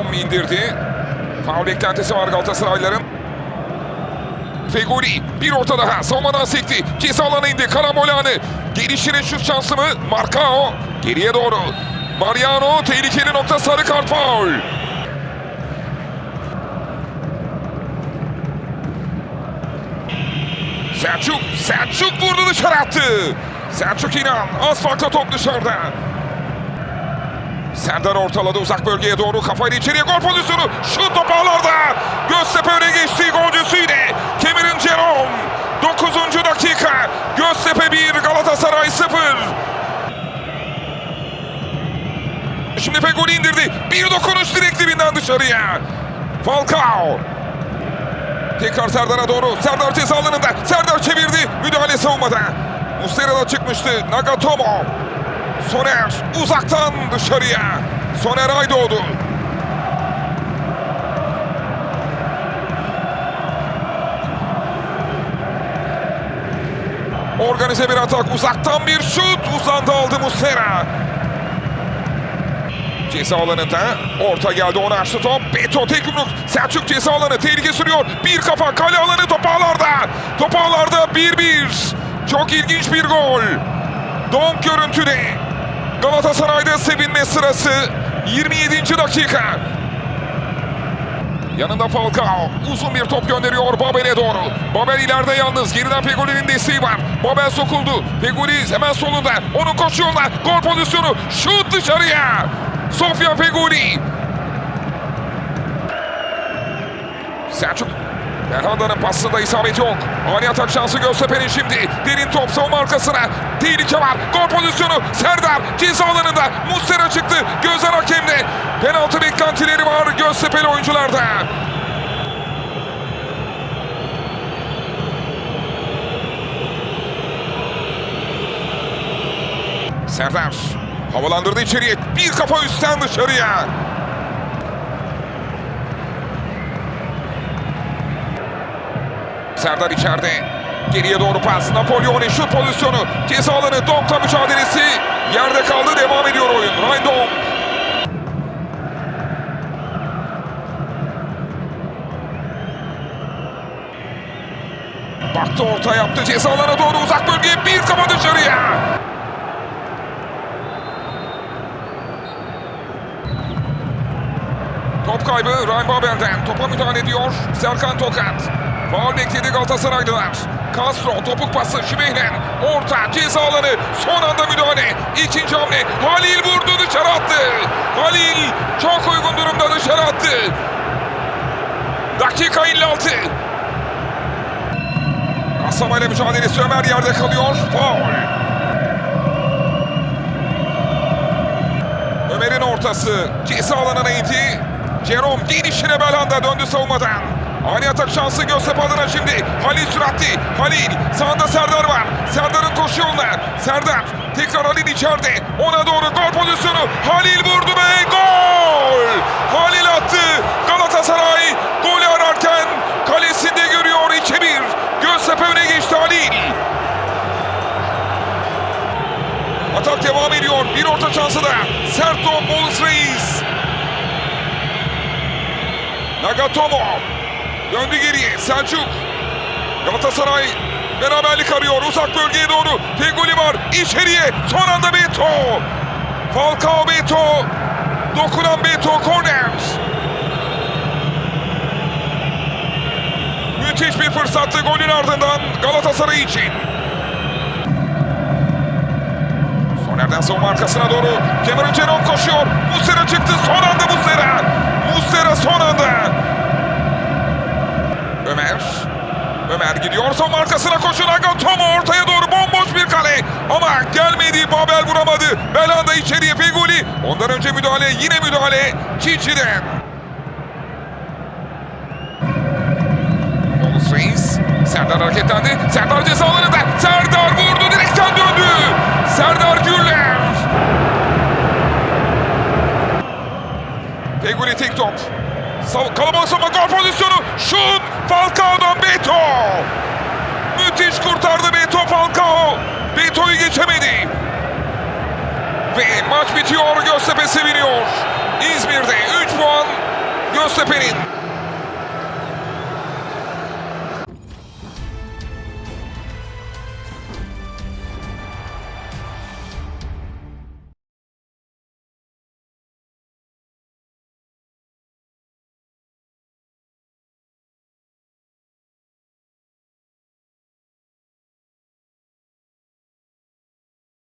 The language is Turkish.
Jerome indirdi. Faul beklentisi var Galatasaraylıların. Fegoli bir orta daha savunmadan sekti. Ceza alanına indi. Karambolani. Gelişine şut şansı mı? Marcao geriye doğru. Mariano tehlikeli nokta sarı kart faul. Selçuk, Selçuk vurdu dışarı attı. Selçuk İnan, az farkla top dışarıda. Serdar ortaladı uzak bölgeye doğru kafayla içeriye gol pozisyonu. Şut topağlarda. Göztepe öne geçti golcüsüyle. Kemir'in Jerome. 9. dakika. Göztepe 1, Galatasaray 0. Şimdi Fegoli indirdi. Bir dokunuş direkt dibinden dışarıya. Falcao. Tekrar Serdar'a doğru. Serdar ceza alanında. Serdar çevirdi. Müdahale savunmada. Muslera da çıkmıştı. Nagatomo. Soner uzaktan dışarıya. Soner Aydoğdu. Organize bir atak. Uzaktan bir şut. Uzandı aldı Muslera. Ceza alanında orta geldi ona açtı top. Beto tek yumruk. Selçuk ceza alanı tehlike sürüyor. Bir kafa kale alanı top ağlarda. Top ağlarda 1-1. Çok ilginç bir gol. Donk görüntüde. Galatasaray'da sevinme sırası 27. dakika. Yanında Falcao uzun bir top gönderiyor Babel'e doğru. Babel ileride yalnız. Geriden Fegoli'nin desteği var. Babel sokuldu. Fegoli hemen solunda. Onun koşu yoluna. Gol pozisyonu. Şut dışarıya. Sofya Fegoli. Selçuk. Berhanda'nın pasında isabet yok. Ani atak şansı Göztepe'nin şimdi. Derin top savunma arkasına. Tehlike var. Gol pozisyonu. Serdar ceza alanında. Muslera çıktı. Gözler hakemde. Penaltı beklentileri var Göztepe'li oyuncularda. Serdar havalandırdı içeriye. Bir kafa üstten dışarıya. Serdar içeride. Geriye doğru pas. Napolyon'un şut pozisyonu. Ceza alanı. Donk'la mücadelesi. Yerde kaldı. Devam ediyor oyun. Ryan. Baktı orta yaptı. Ceza alanına doğru uzak bölgeye. Bir kafa dışarıya. Top kaybı Ryan Babel'den. Topa müdahale ediyor Serkan Tokat. Faul bekledi Galatasaraylılar. Castro topuk pası Şimeylen. Orta ceza alanı. Son anda müdahale. İkinci hamle. Halil vurdu dışarı attı. Halil çok uygun durumda dışarı attı. Dakika 56. Asama ile mücadelesi Ömer yerde kalıyor. Faul. Ömer'in ortası ceza alanına indi. Jerome gelişine Belhanda döndü savunmadan. Ani atak şansı Göztepe adına şimdi. Halil süratli. Halil sağında Serdar var. Serdar'ın koşu yoluna. Serdar tekrar Halil içeride. Ona doğru gol pozisyonu. Halil vurdu ve gol! Halil attı. Galatasaray golü ararken kalesinde görüyor 2-1. Göztepe öne geçti Halil. Atak devam ediyor. Bir orta şansı da. Sert top Bols Reis. Nagatomo. Döndü geriye. Selçuk. Galatasaray beraberlik arıyor. Uzak bölgeye doğru. Fegoli var. İçeriye. Son anda Beto. Falcao Beto. Dokunan Beto. Corner. Müthiş bir fırsattı golün ardından Galatasaray için. Soner'den savunma arkasına doğru. Cameron Jerome koşuyor. Muslera çıktı. Son anda Muslera. Muslera son anda. Ömer. Ömer gidiyor. Savunma arkasına koşun. Agatomo ortaya doğru bomboş bir kale. Ama gelmedi. Babel vuramadı. Belanda içeriye Feguli. Ondan önce müdahale. Yine müdahale. Çiçi'den. Reis. Serdar hareketlendi. Serdar ceza alanında. Serdar vurdu. Direkten döndü. Serdar Gürler. Feguli tek top. Kalabalık savunma gol pozisyonu. Şut. Falcao'dan Beto. Müthiş kurtardı Beto Falcao. Beto'yu geçemedi. Ve maç bitiyor. Göztepe seviniyor. İzmir'de 3 puan Göztepe'nin.